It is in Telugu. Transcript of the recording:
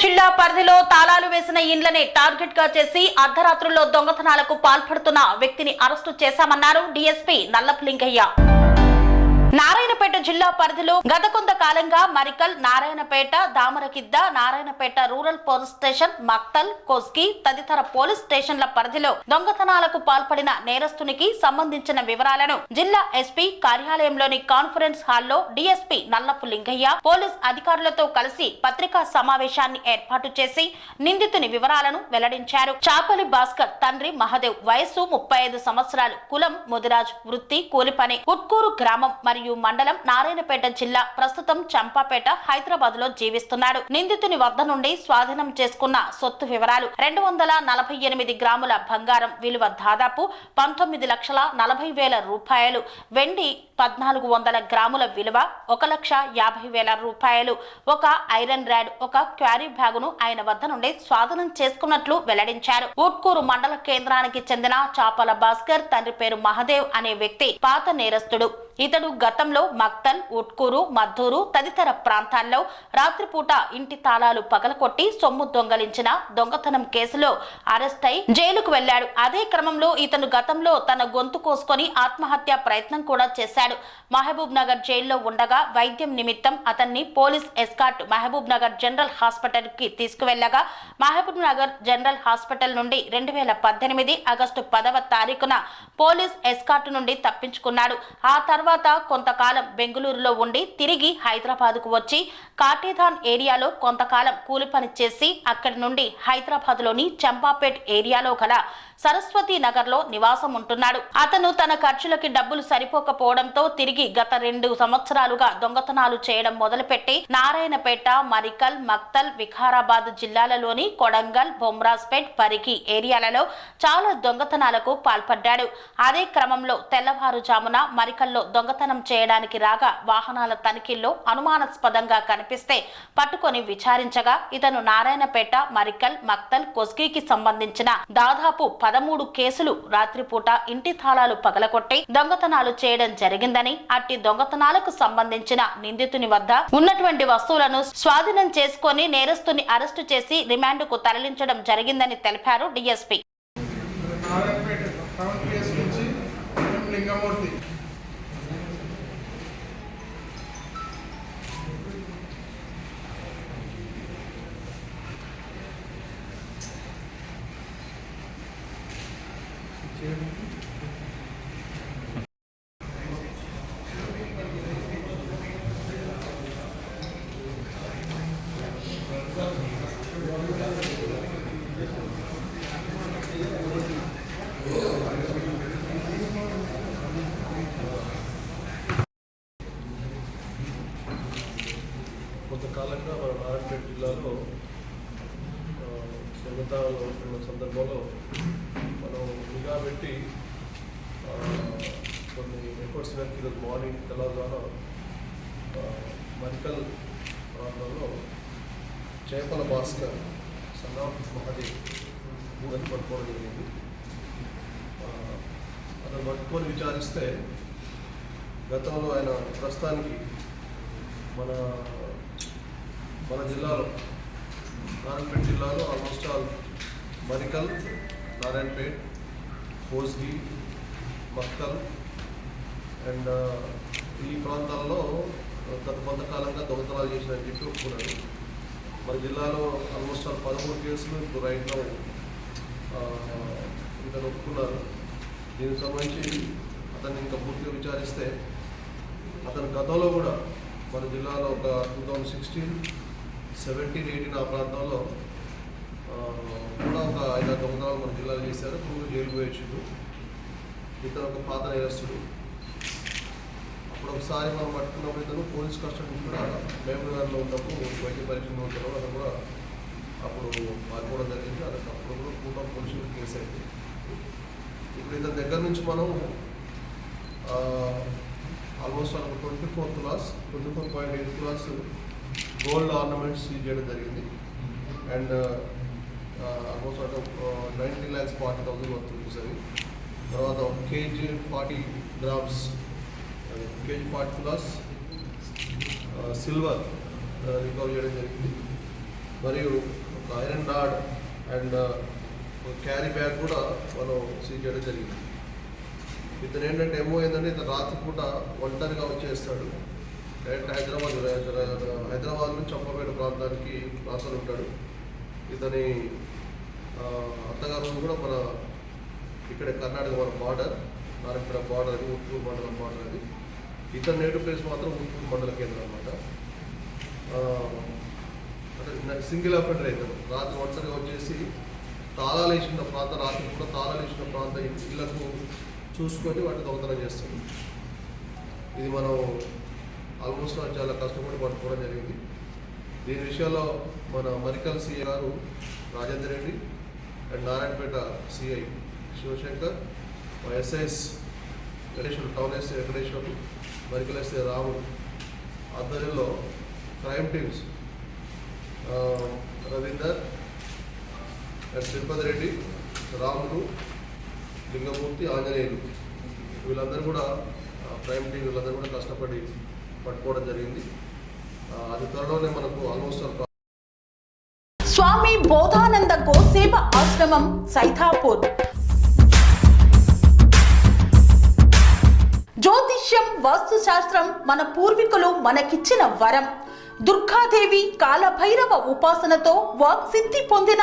జిల్లా పరిధిలో తాళాలు వేసిన ఇండ్లని టార్గెట్గా చేసి అర్ధరాత్రుల్లో దొంగతనాలకు పాల్పడుతున్న వ్యక్తిని అరెస్టు చేశామన్నారు డీఎస్పీ నల్లపులింగయ్య నారాయణపేట జిల్లా పరిధిలో గత కొంతకాలంగా Marikal Narayanpet Damaragidda Narayanpet rural police station Maktal Kosgi తదితర పోలీస్ స్టేషన్ల పరిధిలో దొంగతనాలకు పాల్పడిన నేరస్తునికి సంబంధించిన వివరాలను జిల్లా ఎస్పీ కార్యాలయంలోని కాన్ఫరెన్స్ హాల్లో డిఎస్పీ నల్లపు లింగయ్య పోలీస్ అధికారులతో కలిసి పత్రికా సమావేశాన్ని ఏర్పాటు చేసి నిందితుని వివరాలను వెల్లడించారు. చాపలి భాస్కర్ తండ్రి మహదేవ్ వయస్సు ముప్పై ఐదు సంవత్సరాలు కులం ముదిరాజ్ వృత్తి కూలిపని ఉట్కూరు గ్రామం మరియు మండలం నారాయణపేట జిల్లా ప్రస్తుతం చంపాపేట హైదరాబాద్లో జీవిస్తున్నాడు. నిందితుని వద్ద నుండి స్వాధీనం చేసుకున్న సొత్తు వివరాలు రెండు వందల నలభై ఎనిమిది గ్రాముల బంగారం విలువ దాదాపు పంతొమ్మిది లక్షల నలభై వేల రూపాయలు. వెండి పద్నాలుగు వందల గ్రాముల విలువ ఒక లక్ష యాభై వేల రూపాయలు. ఒక ఐరన్ ర్యాడ్ ఒక క్వారీ బ్యాగును ఆయన వద్ద నుండి స్వాధీనం చేసుకున్నట్లు వెల్లడించారు. ఊట్కూరు మండల కేంద్రానికి చెందిన చాపల భాస్కర్ తండ్రి పేరు మహదేవ్ అనే వ్యక్తి పాత నేరస్తుడు. ఇతడు గతంలో మక్తల్ ఉట్కూరు మద్దూరు తదితర ప్రాంతాల్లో రాత్రిపూట ఇంటి తాళాలు పగలకొట్టి సొమ్ము దొంగలించిన దొంగతనం కేసులో అరెస్ట్ అయి జైలుకు వెళ్ళాడు అదే క్రమంలో ఇతను గతంలో తన గొంతు కోసుకొని ఆత్మహత్య ప్రయత్నం కూడా చేశాడు. మహబూబ్ నగర్ జైల్లో ఉండగా వైద్యం నిమిత్తం అతన్ని police escort Mahabub Nagar general హాస్పిటల్కి తీసుకువెళ్ళగా మహబూబ్ నగర్ జనరల్ హాస్పిటల్ నుండి రెండు వేల పద్దెనిమిది ఆగస్టు పదవ తారీఖున పోలీస్ ఎస్కాట్ నుండి తప్పించుకున్నాడు. ఆ తర్వాత కొంతకాలం బెంగళూరులో ఉండి తిరిగి హైదరాబాద్కు వచ్చి కాటేధాన్ ఏరియాలో కొంతకాలం కూలి పని చేసి అక్కడి నుండి హైదరాబాద్లోని చంపాపేట్ ఏరియాలో గల సరస్వతి నగర్లో నివాసం ఉంటున్నాడు. అతను తన ఖర్చులకి డబ్బులు సరిపోకపోవడంతో తిరిగి గత రెండు సంవత్సరాలుగా దొంగతనాలు చేయడం మొదలుపెట్టి నారాయణపేట మరికల్ మక్తల్ వికారాబాద్ జిల్లాలలోని కొడంగల్ బొమ్రాజ్పేట్ పరిగి ఏరియాలలో చాలా దొంగతనాలకు పాల్పడ్డాడు. అదే క్రమంలో తెల్లవారుజామున మరికల్లో దొంగతనం చేయడానికి రాగా వాహనాల తనిఖీల్లో అనుమానాస్పదంగా కనిపిస్తే పట్టుకొని విచారించగా ఇతను నారాయణపేట మరికల్ మక్తల్ కొస్గికి సంబంధించిన దాదాపు పదమూడు కేసులు రాత్రిపూట ఇంటి తాళాలు పగలగొట్టి దొంగతనాలు చేయడం జరిగిందని అట్టి దొంగతనాలకు సంబంధించిన నిందితుని వద్ద ఉన్నటువంటి వస్తువులను స్వాధీనం చేసుకొని నేరస్తుని అరెస్టు చేసి రిమాండ్కు తరలించడం జరిగిందని తెలిపారు డిఎస్పీ. నారాయణపేట లింగమూర్తి కాలంగా మన నారాయణపేట జిల్లాలో ఆ, ఉన్న సందర్భంలో మనం నిఘా పెట్టి కొన్ని ఎఫర్ట్స్ వెనక్కి ఈరోజు మార్నింగ్ తెల్లవారుజామున ద్వారా మరికల్ ప్రాంతంలో చేపల భాస్కర్ సన్నా మహాదేవ్ భూగతి పట్టుకోవడం జరిగింది. అతను పట్టుకొని విచారిస్తే గతంలో ఆయన ప్రస్తుతానికి మన మన జిల్లాలో నారాయణపేట జిల్లాలో almost all Marikal Narayanpet Kosgi Makthal and uh, ఈ ప్రాంతాల్లో గత కొంతకాలంగా దొంగతనాలు చేసినని చెప్పి ఒప్పుకున్నాడు మన జిల్లాలో ఆల్మోస్ట్ ఆల్ పదమూడు కేసులు ఇప్పుడు రైట్లో ఇతను ఒప్పుకున్నారు దీనికి సంబంధించి అతన్ని ఇంకా పూర్తిగా విచారిస్తే అతను గతంలో కూడా మన జిల్లాలో ఒక two thousand sixteen seventeen eighteen ఆ ప్రాంతంలో కూడా ఒక ఐదారు సంవత్సరాలు మన జిల్లాలో చేశారు. ఇప్పుడు జైలు పోయొచ్చుడు ఇతను ఒక పాత నేరస్తుడు. అప్పుడు ఒకసారి మనం పట్టుకున్నప్పుడు ఇతను పోలీస్ కస్టడీ కూడా మహబూబ్నగర్లో ఉన్నప్పుడు వైద్య పరీక్షలు ఉంటారు అది కూడా అప్పుడు పాల్గొనడం జరిగింది. అది అప్పుడు కూడా పూర్వం పోలీసులు కేసు అయింది. ఇప్పుడు ఇతని దగ్గర నుంచి మనం ఆల్మోస్ట్ ఒక twenty four class twenty four point eight class gold ornaments seize చేయడం జరిగింది. అండ్ ఆల్మోస్ట్ ఒక నైన్టీన్ ల్యాక్స్ ఫార్టీ థౌసండ్ వస్తుంది సరే తర్వాత ఒక KG forty grams uh, KG forty plus silver recover చేయడం జరిగింది. మరియు ఒక ఐరన్ రాడ్ అండ్ ఒక క్యారీ బ్యాగ్ కూడా మనం సీజ్ చేయడం జరిగింది. ఇతను ఏంటంటే ఏమో ఏంటంటే ఇతను రాత్రిపూట ఒంటరిగా వచ్చేస్తాడు. డైరెక్ట్ హైదరాబాద్ హైదరాబాద్ నుంచి చంపపేట ప్రాంతానికి ప్రాంతాలు ఉంటాడు ఇతని అత్తగారు కూడా మన ఇక్కడ కర్ణాటక మన బార్డర్ నారాయణపేట బార్డర్ అది ఉత్తూరు మండలం బార్డర్ అది. ఇతని నేటివ్ ప్లేస్ మాత్రం ఉత్తూరు మండల కేంద్రం అనమాట అంటే సింగిల్ అఫెండర్ అవుతాడు రాత్రి ఒంటరిగా వచ్చేసి తాళాలు వేసిన ప్రాంతం రాత్రి కూడా తాళాలు వేసిన ప్రాంతం ఇళ్ళకు చూసుకొని వాటిని దొంగతనం చేస్తాడు. ఇది మనం ఆల్మోస్ట్ చాలా కష్టపడి పట్టుకోవడం జరిగింది. దీని విషయంలో మన మరికల్ సిఐ గారు Rajender Reddy and Narayanpet CI Shivashankar SIs Venkateshwaru town SI Venkateshwaru Marikal SI Ramu ఆధ్వర్యంలో crime teams Ravinder and Tirupati Reddy Ramulu Lingamurthy Anjaneyulu వీళ్ళందరూ కూడా క్రైమ్ టీం వీళ్ళందరూ కూడా కష్టపడి పట్టుకోవడం జరిగింది. అది త్వరలోనే మనకు ఆల్మోస్ట్ స్వామి బోధానంద గోసేవ ఆశ్రమం సైథాపూర్ జ్యోతిష్యం వాస్తు శాస్త్రం మన పూర్వీకులు మనకిచ్చిన వరం. దుర్గాదేవి కాలభైరవ ఉపాసనతో వాక్సిద్ధి పొందిన